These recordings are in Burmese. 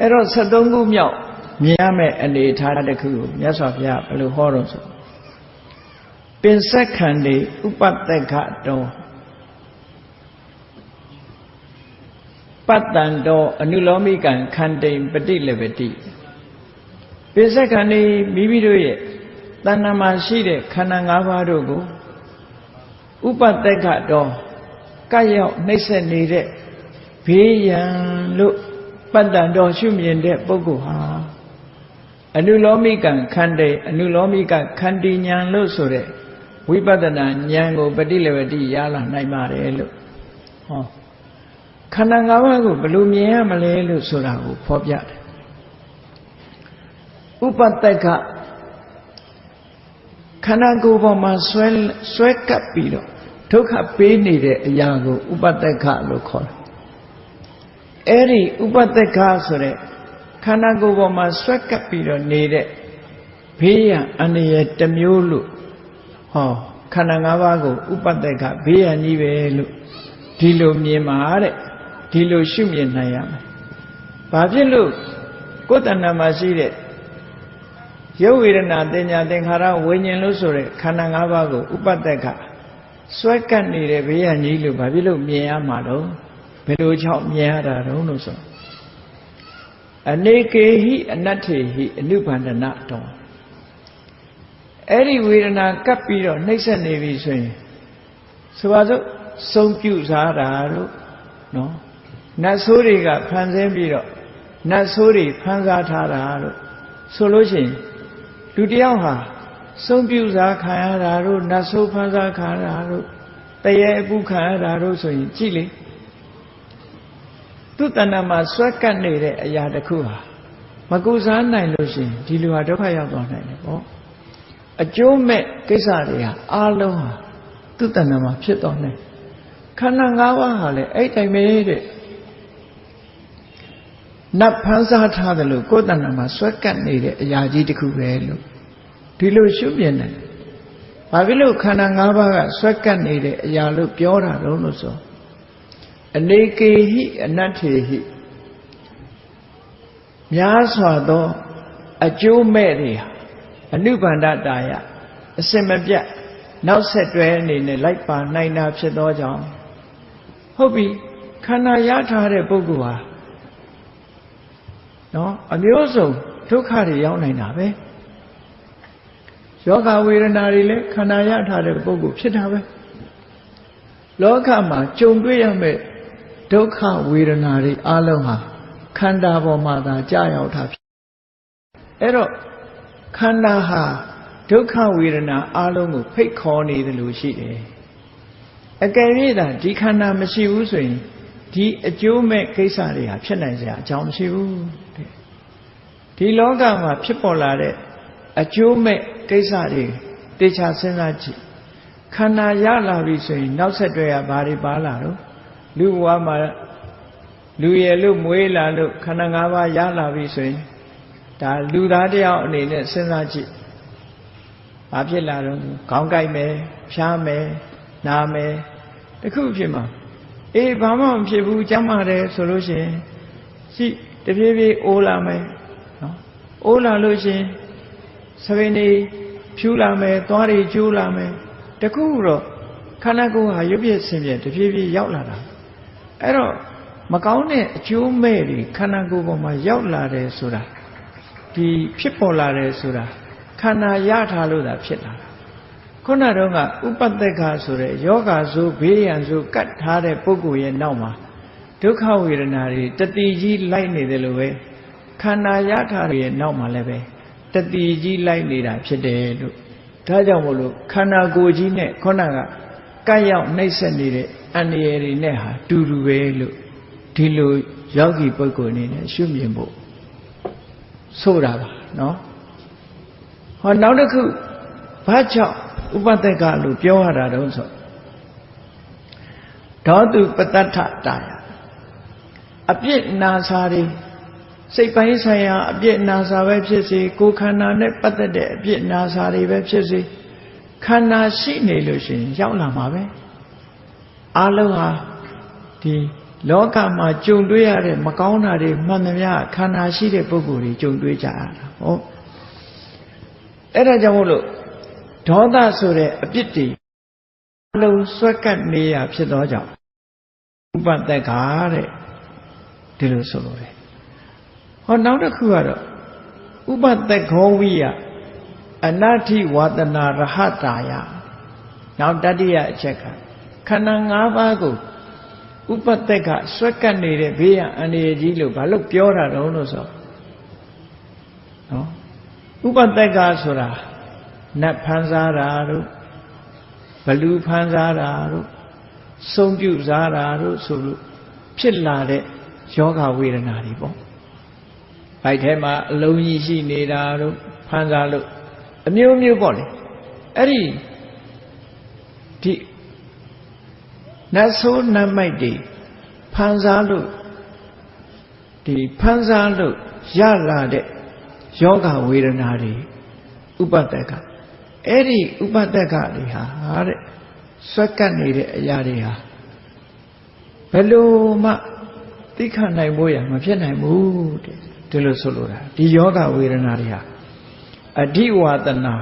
အဲ့တော့73ခုမြောက်မြင်ရမယ့်အနေအထားတစ်ခုကိုမြတ်စွာဘုရားဘယ်လိုဟောတော့ဆိုပင်ဆက်ခန္ဒီဥပတ္တကတောပတ္တန်တောအနုလောမိကံခန္တိပฏิလေပတိပင်ဆက်ခန္ဒီမိမိတို့ရဲ့တဏ္ဍာမှာရှိတဲ့ခန္ဓာ၅ပါးတို့ကိုဥပတ္တကတောကရောက်နှိမ့်ဆက်နေတဲ့ဘေးရန်လို့ ပတ္တန်တော်ရှုမြင်တဲ့ပုဂ္ဂိုလ်ဟာအနုလောမိကံခန္တေအနုလောမိကခန္တီဉာဏ်လို့ဆိုတဲ့ဝိပဿနာဉာဏ်ကိုပฏิလဝတိရလာနိုင်ပါတယ်လို့ဟောခန္ဓာ၅ပါးကိုဘယ်လိုမြင်ရမလဲလို့ဆိုတာကိုဖော်ပြတယ်ဥပတ္တကခန္ဓာကိုယ်ပေါ်မှာဆွဲဆွဲကပ်ပြီးတော့ဒုက္ခပေးနေတဲ့အရာကိုဥပတ္တကလို့ခေါ်တယ် အဲ့ဒီဥပတ္တကဆိုတဲ့ခန္ဓာကိုယ်ပေါ်မှာဆွဲကပ်ပြီးတော့နေတဲ့ဘေးရန်အန္တရာယ်တစ်မျိုးလို့ဟောခန္ဓာ၅ပါးကိုဥပတ္တကဘေးရန်ကြီးပဲလို့ဒီလိုမြင်ပါတဲ့ဒီလိုရှုမြင်နိုင်ရမယ်။ဘာဖြစ်လို့ကိုယ်တဏ္ဍာမှာရှိတဲ့ရုပ်ဝေဒနာတင်ညာသင်္ခါရဝိညာဉ်လို့ဆိုတဲ့ခန္ဓာ၅ပါးကိုဥပတ္တကဆွဲကပ်နေတဲ့ဘေးရန်ကြီးလို့ဘာဖြစ်လို့မြင်ရမှာတော့ ဘယ်လိုကြောင့်မြင်ရတာတုံးလို့ဆိုအနေကေဟိအနတ္ထေဟိအနုဘန္ဒနာတောအဲ့ဒီဝေဒနာကပ်ပြီးတော့နှိမ့်ဆက်နေပြီဆိုရင်ဆိုပါစို့စုံပြုစားတာတို့နော်နတ်ဆိုးတွေကဖန်ဆင်းပြီးတော့နတ်ဆိုးတွေဖန်စားထားတာတို့ဆိုလို့ရှိရင်လူတယောက်ဟာစုံပြုစားခံရတာတို့နတ်ဆိုးဖန်စားခံရတာတို့တရေအပုခံရတာတို့ဆိုရင်ကြည့်လေ သူ့တဏ္ဍာမှာဆွဲကပ်နေတဲ့အရာတစ်ခုဟာမကူစားနိုင်လို့ရှိရင်ဒီလူဟာဒုက္ခရောက်သွားနိုင်တယ်ပေါ့အကျိုးမဲ့ကိစ္စတွေဟာအလုံးဟာသူ့တဏ္ဍာမှာဖြစ်သွားနိုင်ခန္ဓာ၅ပါးဟာလည်းအဲ့တိုင်းပဲတဲ့နတ်ဖန်စားထားတယ်လို့ကိုယ်တဏ္ဍာမှာဆွဲကပ်နေတဲ့အရာကြီးတစ်ခုပဲလို့ဒီလိုရှုမြင်တယ်ဘာဖြစ်လို့ခန္ဓာ၅ပါးကဆွဲကပ်နေတဲ့အရာလို့ပြောတာတော့လို့ဆို အနေကေဟိအနတ္ထေဟိများစွာသောအကျိုးမဲ့တွေဟာအနုဘန္ဒတာယအစင်မပြတ်နောက်ဆက်တွဲအနေနဲ့လိုက်ပါနိုင်တာဖြစ်သောကြောင့်ဟုတ်ပြီခန္ဓာရထားတဲ့ပုဂ္ဂိုလ်ဟာနော်အမျိုးစုံဒုက္ခတွေရောက်နိုင်တာပဲယောဂဝေဒနာတွေလည်းခန္ဓာရထားတဲ့ပုဂ္ဂိုလ်ဖြစ်တာပဲလောကမှာကြုံတွေ့ရမယ့် ဒုက္ခဝေဒနာတွေအလုံးဟာခန္ဓာပေါ်မှာသာကြာရောက်တာဖြစ်အဲ့တော့ခန္ဓာဟာဒုက္ခဝေဒနာအလုံးကိုဖိတ်ခေါ်နေတယ်လို့ရှိတယ်အကယ်၍သာဒီခန္ဓာမရှိဘူးဆိုရင်ဒီအကျိုးမဲ့ကိစ္စတွေဟာဖြစ်နိုင်စရာအကြောင်းမရှိဘူးတဲ့ဒီလောကမှာဖြစ်ပေါ်လာတဲ့အကျိုးမဲ့ကိစ္စတွေတေချာစဉ်းစားကြည့်ခန္ဓာရလာပြီဆိုရင်နောက်ဆက်တွဲကဘာတွေပါလာတော့ လူဘဝမှာလူရယ်လို့မွေးလာလို့ခန္ဓာ၅ပါးရလာပြီဆိုရင်ဒါလူသားတယောက်အနေနဲ့စဉ်းစားကြည့်ဘာဖြစ်လာတော့ခေါင်းကိုက်မယ်ဖြားမယ်နားမယ်တခုဖြစ်မှာအေးဘာမှမဖြစ်ဘူးကြမ်းပါတယ်ဆိုလို့ရှိရင်ရှိတပြေးပြေးအိုးလာမယ်နော်အိုးလာလို့ရှိရင်သဘင်တွေဖြူလာမယ်သွားတွေကျိုးလာမယ်တခုတော့ခန္ဓာကိုယ်ဟာရုပ်ပြည့်ဆင်းပြည့်တပြေးပြေးရောက်လာတာ အဲ့တော့မကောင်းတဲ့အကျိုးမဲ့တွေခန္ဓာကိုယ်ပေါ်မှာရောက်လာတယ်ဆိုတာဒီဖြစ်ပေါ်လာတယ်ဆိုတာခန္ဓာရထားလို့သာဖြစ်လာတာခုနတော့ကဥပတ္တကဆိုတဲ့ယောဂဆိုဘေးရန်ဆိုကတ်ထားတဲ့ပုဂ္ဂိုလ်ရဲ့နောက်မှာဒုက္ခဝေဒနာတွေတတိကြီးလိုက်နေတယ်လို့ပဲခန္ဓာရထားတဲ့နောက်မှာလည်းပဲတတိကြီးလိုက်နေတာဖြစ်တယ်လို့ဒါကြောင့်မို့လို့ခန္ဓာကိုယ်ကြီးနဲ့ခုနက ကတ်ရောက်နှိမ့်ဆက်နေတဲ့အန္တရာယ်တွေနဲ့ဟာတူတူပဲလို့ဒီလိုယောဂီပုဂ္ဂိုလ်အနေနဲ့ရှုမြင်ဖို့ဆိုတာပါနော်ဟောနောက်တစ်ခုဘာကြောင့်ဥပဒကလို့ပြောရတာတုံးဆိုဒေါတုပတ္တထတာယအပြစ်နာစာတွေစိတ်ပိုင်းဆိုင်ရာအပြစ်နာစာပဲဖြစ်စေကိုယ်ခန္ဓာနဲ့ပတ်သက်တဲ့အပြစ်နာစာတွေပဲဖြစ်စေ ခန္ဓာရှိနေလို့ရှိရင်ရောက်လာမှာပဲအလုံးဟာဒီလောကမှာကြုံတွေ့ရတဲ့မကောင်းတာတွေမှန်သမျှခန္ဓာရှိတဲ့ပုဂ္ဂိုလ်တွေကြုံတွေ့ကြရတာဟုတ်အဲ့ဒါကြောင့်မို့လို့ဒေါသဆိုတဲ့အပြစ်တွေအလုံးဆွဲကပ်နေရဖြစ်သောကြောင့်ဥပတက်ကတဲ့ဒီလိုဆိုလို့တယ်ဟောနောက်တစ်ခုကတော့ဥပသက်ခောဝိယ အနတ္ထိဝါဒနာရဟတာယနောက်တတိယအချက်ကခန္ဓာ၅ပါးကိုဥပသက်ကဆွဲကပ်နေတဲ့ဘေးရန်အန္တရာယ်ကြီးလို့ဘာလို့ပြောတာတုံးလို့ဆိုနော်ဥပသက်ကဆိုတာနတ်ဖန်စားတာတို့ဘလူဖန်စားတာတို့စုံပြုစားတာတို့ဆိုလို့ဖြစ်လာတဲ့ယောဂဝေဒနာတွေပေါ့ဘိုက်ထဲမှာအလုံးကြီးရှိနေတာတို့ဖန်စားလို့ အမျိုးမျိုးပေါ့လေအဲ့ဒီဒီနတ်ဆိုးနတ်မိုက်တွေဖန်စားလို့ဒီဖန်စားလို့ရလာတဲ့ယောဂဝေဒနာတွေဥပတက်ကအဲ့ဒီဥပတက်ကတွေဟာတဲ့ဆွက်ကပ်နေတဲ့အရာတွေဟာဘယ်လိုမှသိခနိုင်ဖို့ရမဖြစ်နိုင်ဘူးတဲ့ဒီလိုဆိုလိုတာဒီယောဂဝေဒနာတွေဟာ အဓိဝါဒနာ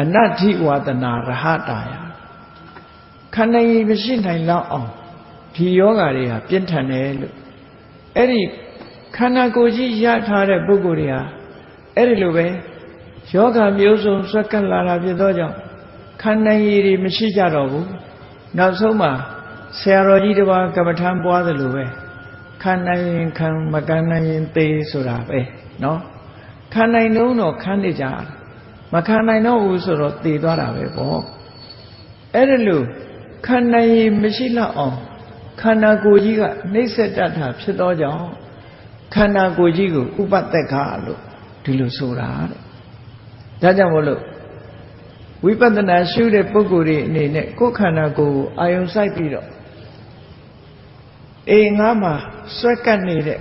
အနတ္ထိဝါဒနာရဟတာယခန္ဓာကြီးမရှိနိုင်လောက်အောင်ဒီယောဂတွေဟာပြင်းထန်တယ်လို့အဲ့ဒီခန္ဓာကိုယ်ကြီးရထားတဲ့ပုဂ္ဂိုလ်တွေဟာအဲ့ဒီလိုပဲယောဂမျိုးစုံဆွက်ကပ်လာတာဖြစ်သောကြောင့်ခန္ဓာရည်တွေမရှိကြတော့ဘူးနောက်ဆုံးမှာဆရာတော်ကြီးတစ်ပါးကမ္မထမ်းပွားသလိုပဲခန္ဓာရင်ခံမကန္နိုင်ရင်သေဆိုတာပဲเนาะ ခံနိုင်တော့တော့ခံနေကြမခံနိုင်တော့ဘူးဆိုတော့သေသွားတာပဲပေါ့အဲ့ဒါလို့ခန္ဓာရည်မရှိတော့အောင်ခန္ဓာကိုယ်ကြီးကနှိမ့်ဆက်တတ်တာဖြစ်သောကြောင့်ခန္ဓာကိုယ်ကြီးကိုဥပသက်ခလို့ဒီလိုဆိုတာတဲ့ဒါကြောင့်မို့လို့ဝိပဿနာရှုတဲ့ပုဂ္ဂိုလ်တွေအနေနဲ့ကိုယ်ခန္ဓာကိုယ်ကိုအာယုံစိုက်ပြီးတော့အေးငါမှာဆွဲကပ်နေတဲ့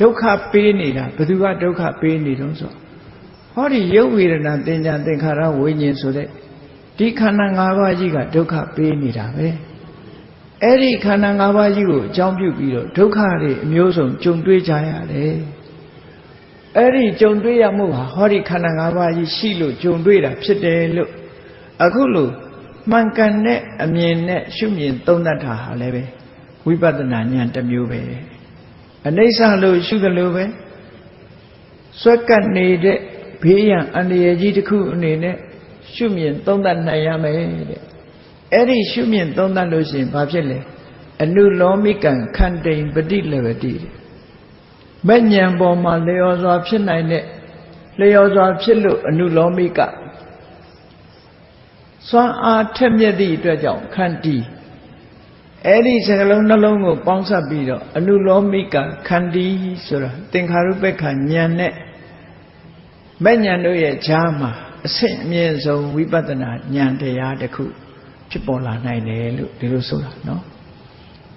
ဒုက္ခပေးနေတာဘယ်သူကဒုက္ခပေးနေတုံးဆိုဟောဒီရုပ်ဝေဒနာသင်္ကြန်သင်္ခါရဝိညာဉ်ဆိုတဲ့ဒီခန္ဓာ၅ပါးကြီးကဒုက္ခပေးနေတာပဲအဲ့ဒီခန္ဓာ၅ပါးကြီးကိုအကြောင်းပြုပြီးတော့ဒုက္ခတွေအမျိုးစုံကြုံတွေ့ကြရတယ်အဲ့ဒီကြုံတွေ့ရမှုဟာဟောဒီခန္ဓာ၅ပါးကြီးရှိလို့ကြုံတွေ့တာဖြစ်တယ်လို့အခုလို့မှန်ကန်တဲ့အမြင်နဲ့ရှုမြင်သုံးသပ်တာဟာလည်းပဲဝိပဿနာဉာဏ်တစ်မျိုးပဲ အနိစ္စလို့ရှုတယ်လို့ပဲဆွဲကပ်နေတဲ့ဘေးရန်အန္တရာယ်ကြီးတစ်ခုအနေနဲ့ရှုမြင်သုံးသပ်နိုင်ရမယ်တဲ့အဲ့ဒီရှုမြင်သုံးသပ်လို့ရှိရင်ဘာဖြစ်လဲအနုလောမိကံခန္တိန်ပฏิလဝတိမဲ့ညံပေါ်မှာလျော်စွာဖြစ်နိုင်တဲ့လျော်စွာဖြစ်လို့အနုလောမိကစွမ်းအားထက်မြက်သည့်အတွက်ကြောင့်ခန္တီ အဲ့ဒီစကလုံးနှလုံးကိုပေါင်းစပ်ပြီးတော့အနုလောမိကခန္တီဆိုတာသင်္ခါရုပ္ပခဉာဏ်နဲ့မဲ့ဉာဏ်တို့ရဲ့ဈာမှာအဆင့်အမြင့်ဆုံးဝိပဿနာဉာဏ်တရားတစ်ခုဖြစ်ပေါ်လာနိုင်တယ်လို့ဒီလိုဆိုတာနော်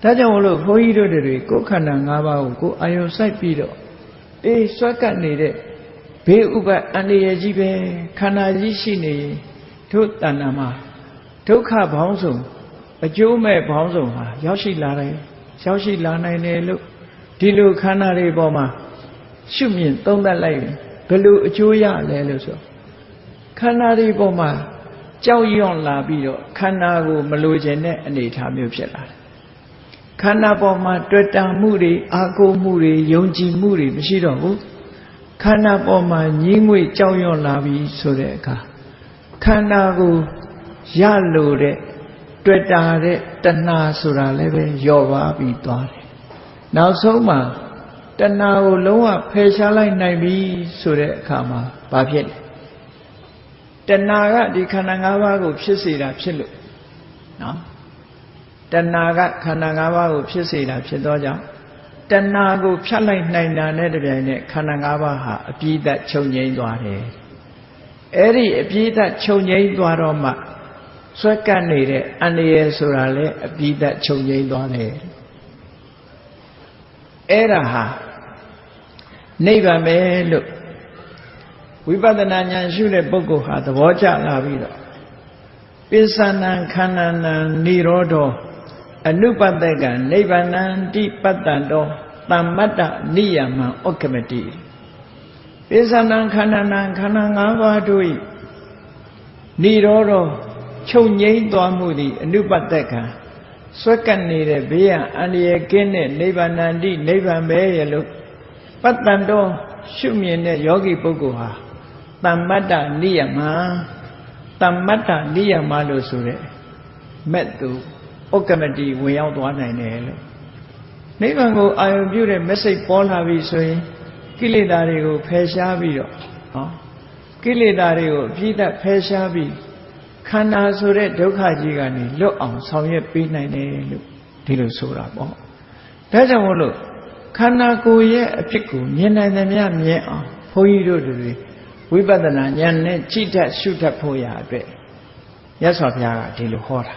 ဒါကြောင့်မလို့ဘုန်းကြီးတို့တွေကိုယ်ခန္ဓာ၅ပါးကိုကိုယ်အာယုံစိုက်ပြီးတော့အေးဆွဲကပ်နေတဲ့ဘေးဥပအန္တရာယ်ကြီးပဲခန္ဓာကြီးရှိနေတို့တဏ္ဍာမှာဒုက္ခဘောင်းဆုံး အကျိုးမဲ့ဘောင်းဆုံးဟာရောက်ရှိလာတယ်ရောက်ရှိလာနိုင်တယ်လို့ဒီလိုခန္ဓာတွေပေါ်မှာရှုမြင်သုံးသပ်လိုက်ရင်ဘယ်လိုအကျိုးရလဲလို့ဆိုခန္ဓာတွေပေါ်မှာကြောက်ရွံ့လာပြီးတော့ခန္ဓာကိုမလိုချင်တဲ့အနေအထားမျိုးဖြစ်လာတယ်ခန္ဓာပေါ်မှာတွေ့တာမှုတွေအာကိုမှုတွေယုံကြည်မှုတွေမရှိတော့ဘူးခန္ဓာပေါ်မှာညင်းငွေကြောက်ရွံ့လာပြီးဆိုတဲ့အခါခန္ဓာကိုရလို့တဲ့ တွေ့တာတဲ့တဏှာဆိုတာလည်းပဲလျော့ပါပြီးသွားတယ်နောက်ဆုံးမှာတဏှာကိုလုံးဝဖယ်ရှားလိုက်နိုင်ပြီဆိုတဲ့အခါမှာဘာဖြစ်လဲတဏှာကဒီခန္ဓာ၅ပါးကိုဖြစ်စေတာဖြစ်လို့နော်တဏှာကခန္ဓာ၅ပါးကိုဖြစ်စေတာဖြစ်သောကြောင့်တဏှာကိုဖြတ်လိုက်နိုင်တာနဲ့တပြိုင်နက်ခန္ဓာ၅ပါးဟာအပြည့်အစုံချုပ်ငြိမ်းသွားတယ်အဲ့ဒီအပြည့်အစုံချုပ်ငြိမ်းသွားတော့မှ ဆွဲကပ်နေတဲ့အန္တရာယ်ဆိုတာလေအပြည့်အစုံချုပ်ငြိမ်းသွားတယ်အဲ့ဒါဟာနိဗ္ဗာန်ပဲလို့ဝိပဿနာဉာဏ်ရှုတဲ့ပုဂ္ဂိုလ်ဟာသဘောကျလာပြီးတော့ပိဿနံခန္ဓာနံនិရောဓောအနုပတ္တကနိဗ္ဗာနံတိပတ္တံတောတမ္မတ္တနိယမံဩက္ကမတိပိဿနံခန္ဓာနံခန္ဓာ၅ပါးတို့၏និရောဓ ချုပ်ငိမ့်သွားမှုသည်အနုပတ္တကဆွက်ကပ်နေတဲ့ဘေးရန်အန္တရာယ်ကင်းတဲ့နိဗ္ဗာနန္တိနိဗ္ဗာန်ပဲရဲ့လို့ပတ္တံတော်ရှုမြင်တဲ့ယောဂီပုဂ္ဂိုလ်ဟာတမ္မတ္တနိယမတမ္မတ္တနိယမလို့ဆိုတဲ့မဲ့သူဥက္ကမတိဝင်ရောက်သွားနိုင်တယ်လို့နိဗ္ဗာန်ကိုအာရုံပြုတဲ့ message ပေါ်လာပြီဆိုရင်ကိလေသာတွေကိုဖယ်ရှားပြီးတော့ဟောကိလေသာတွေကိုအပြည့်အဖယ်ရှားပြီး ခန္ဓာဆိုတဲ့ဒုက္ခကြီးကနေလွတ်အောင်ဆောင်ရွက်ပေးနိုင်တယ်လို့ဒီလိုဆိုတာပေါ့ဒါကြောင့်မို့လို့ခန္ဓာကိုယ်ရဲ့အဖြစ်ကိုမြင်နိုင်သမျှမြင်အောင်ဘုန်းကြီးတို့တွေဝိပဿနာဉာဏ်နဲ့ကြည့်တတ်ရှုတတ်ဖို့ရအတွက်ရသော်ဘုရားကဒီလိုဟောတာ